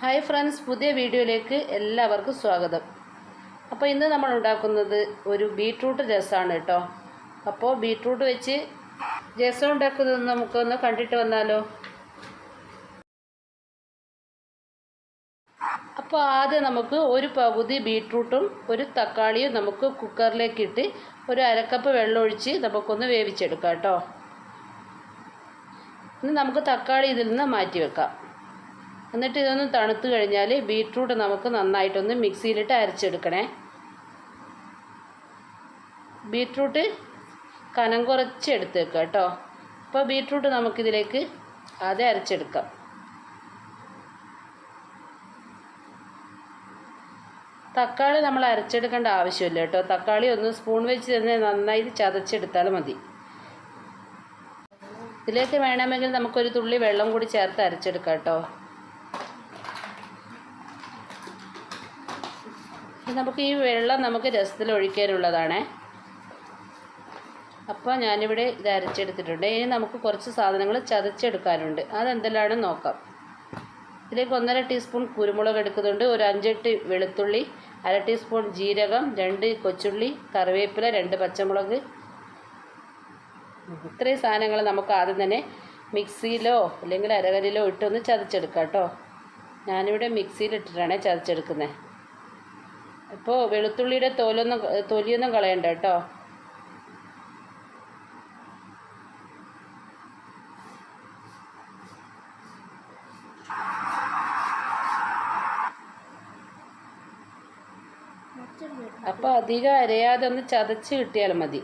Hi friends പുതിയ വീഡിയോയിലേക്ക് എല്ലാവർക്കും സ്വാഗതം. അപ്പോൾ ഇന്ന് നമ്മൾ ഉണ്ടാക്കുന്നത് ഒരു ബീട്രൂട്ട് രസമാണ് കേട്ടോ. അപ്പോൾ ബീട്രൂട്ട് വെച്ച് രസം ഉണ്ടാക്കുന്നത് നമുക്കൊന്ന് കണ്ടിട്ട് വന്നാലോ? അപ്പോൾ ആദ്യം നമുക്ക് ഒരു പകുതി ബീട്രൂട്ടും ഒരു തക്കാളിയും നമുക്ക് കുക്കറിലേക്ക് ഇട്ട് ഒരു അരക്കപ്പ് വെള്ളം ഒഴിച്ച് നമുക്കൊന്ന് വേവിച്ചെടുക്കാം കേട്ടോ. ഇനി നമുക്ക് തക്കാളി ഇതിൽ നിന്ന് മാറ്റി വെക്കാം. എന്നിട്ട് ഇതൊന്ന് തണുത്ത് കഴിഞ്ഞാൽ ബീട്രൂട്ട് നമുക്ക് നന്നായിട്ടൊന്ന് മിക്സിയിലിട്ട് അരച്ചെടുക്കണേ. ബീട്രൂട്ട് കനം കുറച്ച് എടുത്തേക്കുക കേട്ടോ. അപ്പോൾ ബീട്രൂട്ട് നമുക്കിതിലേക്ക് ആദ്യം അരച്ചെടുക്കാം. തക്കാളി നമ്മൾ അരച്ചെടുക്കേണ്ട ആവശ്യമില്ല കേട്ടോ. തക്കാളി ഒന്ന് സ്പൂൺ വെച്ച് തന്നെ നന്നായി ചതച്ചെടുത്താൽ മതി. ഇതിലേക്ക് വേണമെങ്കിൽ നമുക്കൊരു തുള്ളി വെള്ളം കൂടി ചേർത്ത് അരച്ചെടുക്കാം കേട്ടോ. നമുക്ക് ഈ വെള്ളം നമുക്ക് രസത്തിൽ ഒഴിക്കാനുള്ളതാണേ. അപ്പോൾ ഞാനിവിടെ ഇത് അരച്ചെടുത്തിട്ടുണ്ട്. ഇനി നമുക്ക് കുറച്ച് സാധനങ്ങൾ ചതച്ചെടുക്കാനുണ്ട്. അതെന്തെല്ലാം നോക്കാം. ഇതിലേക്ക് ഒന്നര ടീസ്പൂൺ കുരുമുളക് എടുക്കുന്നുണ്ട്. ഒരു അഞ്ചെട്ട് വെളുത്തുള്ളി അര ടീസ്പൂൺ ജീരകം രണ്ട് കൊച്ചുള്ളി കറിവേപ്പില രണ്ട് പച്ചമുളക്. ഇത്രയും സാധനങ്ങൾ നമുക്ക് ആദ്യം തന്നെ മിക്സിയിലോ അല്ലെങ്കിൽ അരകല്ലിലോ ഇട്ടൊന്ന് ചതച്ചെടുക്കാം കേട്ടോ. ഞാനിവിടെ മിക്സിയിലിട്ടിട്ടാണ് ചതച്ചെടുക്കുന്നത്. ഇപ്പോൾ വെളുത്തുള്ളിയുടെ തോലൊന്നും തൊലിയൊന്നും കളയണ്ട കേട്ടോ. അപ്പോൾ അധികം അരയാതെ ഒന്ന് ചതച്ച് കിട്ടിയാൽ മതി.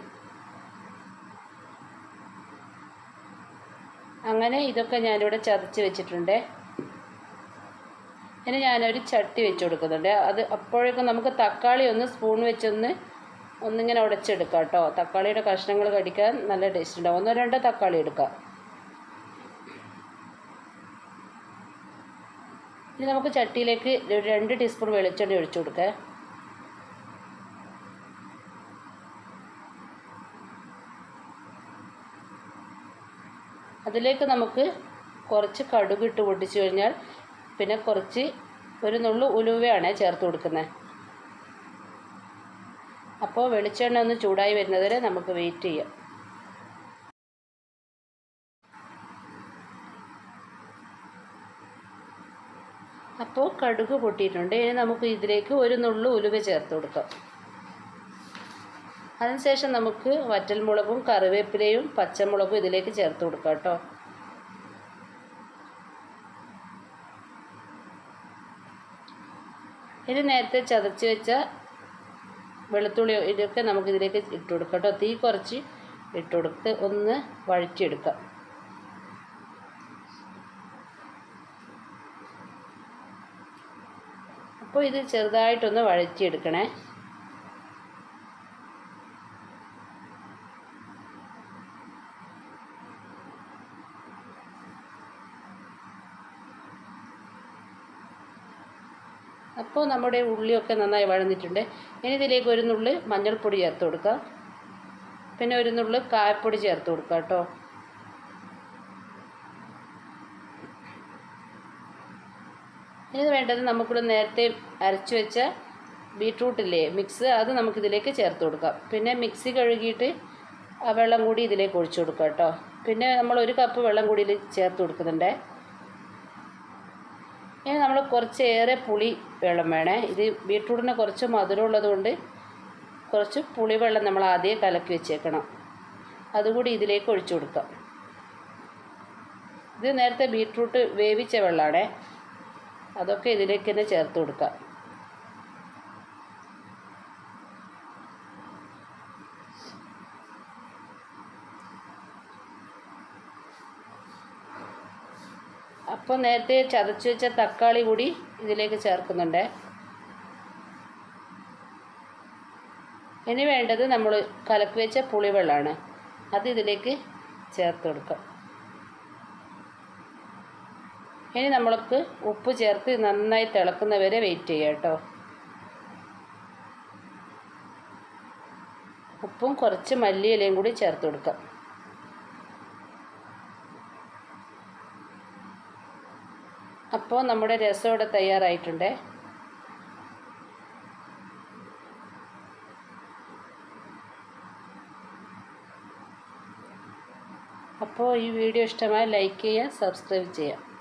അങ്ങനെ ഇതൊക്കെ ഞാനിവിടെ ചതച്ച് വെച്ചിട്ടുണ്ട്. ഇനി ഞാനൊരു ചട്ടി വെച്ച് കൊടുക്കുന്നുണ്ട്. അത് അപ്പോഴേക്കും നമുക്ക് തക്കാളി ഒന്ന് സ്പൂൺ വെച്ചൊന്ന് ഒന്നിങ്ങനെ ഉടച്ചെടുക്കാം കേട്ടോ. തക്കാളിയുടെ കഷ്ണങ്ങൾ കടിക്കാൻ നല്ല ടേസ്റ്റ് ഉണ്ടാവും. ഒന്നോ രണ്ടോ തക്കാളി എടുക്കാം. ഇനി നമുക്ക് ചട്ടിയിലേക്ക് രണ്ട് ടീസ്പൂൺ വെളിച്ചെണ്ണ ഒഴിച്ചു കൊടുക്കേ. അതിലേക്ക് നമുക്ക് കുറച്ച് കടുക് ഇട്ട് പൊട്ടിച്ചു കഴിഞ്ഞാൽ പിന്നെ കുറച്ച് ഒരു നുള്ളു ഉലുവയാണ് ചേർത്ത് കൊടുക്കുന്നത്. അപ്പോൾ വെളിച്ചെണ്ണ ഒന്ന് ചൂടായി വരുന്നതുവരെ നമുക്ക് വെയിറ്റ് ചെയ്യാം. അപ്പോൾ കടുക് പൊട്ടിയിട്ടുണ്ട്. ഇനി നമുക്ക് ഇതിലേക്ക് ഒരു നുള്ളു ഉലുവ ചേർത്ത് കൊടുക്കാം. അതിനുശേഷം നമുക്ക് വറ്റൽമുളകും കറിവേപ്പിലയും പച്ചമുളകും ഇതിലേക്ക് ചേർത്ത് കൊടുക്കാം കേട്ടോ. ഇത് നേരത്തെ ചതച്ച് വെച്ച വെളുത്തുള്ളി ഇതൊക്കെ നമുക്ക് ഇതിലേക്ക് ഇട്ട് കൊടുക്കാം കേട്ടോ. തീ കുറച്ച് ഇട്ട് കൊടുത്ത് ഒന്ന് വഴറ്റിയെടുക്കാം. അപ്പോൾ ഇത് ചെറുതായിട്ടൊന്ന് വഴറ്റിയെടുക്കണേ. അപ്പോൾ നമ്മുടെ ഉള്ളിയൊക്കെ നന്നായി വഴന്നിട്ടുണ്ട്. ഇനി ഇതിലേക്ക് ഒരു നുള്ളി മഞ്ഞൾപ്പൊടി ചേർത്ത് കൊടുക്കുക പിന്നെ ഒരു നുള്ളി കായപ്പൊടി ചേർത്ത് കൊടുക്കുക കേട്ടോ. ഇനി വേണ്ടത് നമുക്കിവിടെ നേരത്തെ അരച്ചു വെച്ച ബീട്രൂട്ടില്ലേ മിക്സ് അത് നമുക്കിതിലേക്ക് ചേർത്ത് കൊടുക്കാം. പിന്നെ മിക്സി കഴുകിയിട്ട് ആ വെള്ളം കൂടി ഇതിലേക്ക് ഒഴിച്ചു കൊടുക്കാം കേട്ടോ. പിന്നെ നമ്മൾ ഒരു കപ്പ് വെള്ളം കൂടി ചേർത്ത് കൊടുക്കുന്നുണ്ടേ. ഇനി നമ്മൾ കുറച്ചേറെ പുളി വെള്ളം വേണേ. ഇത് ബീട്രൂട്ടിന് കുറച്ച് മധുരമുള്ളത് കൊണ്ട് കുറച്ച് പുളിവെള്ളം നമ്മൾ ആദ്യം കലക്കി വെച്ചേക്കണം. അതുകൂടി ഇതിലേക്ക് ഒഴിച്ചു കൊടുക്കാം. ഇത് നേരത്തെ ബീട്രൂട്ട് വേവിച്ച വെള്ളമാണേ അതൊക്കെ ഇതിലേക്ക് തന്നെ ചേർത്ത് കൊടുക്കാം. അപ്പോൾ നേരത്തെ ചതച്ച് വെച്ച തക്കാളി കൂടി ഇതിലേക്ക് ചേർക്കുന്നുണ്ട്. ഇനി വേണ്ടത് നമ്മൾ കലക്കി വെച്ച പുളിവെള്ളമാണ്. അത് ഇതിലേക്ക് ചേർത്ത് കൊടുക്കാം. ഇനി നമ്മൾക്ക് ഉപ്പ് ചേർത്ത് നന്നായി തിളക്കുന്നവരെ വെയിറ്റ് ചെയ്യാം കേട്ടോ. ഉപ്പും കുറച്ച് മല്ലിയിലയും കൂടി ചേർത്ത് കൊടുക്കാം. അപ്പോൾ നമ്മുടെ രസം ഇവിടെ തയ്യാറായിട്ടുണ്ട്. അപ്പോൾ ഈ വീഡിയോ ഇഷ്ടമായി ലൈക്ക് ചെയ്യുക സബ്സ്ക്രൈബ് ചെയ്യുക.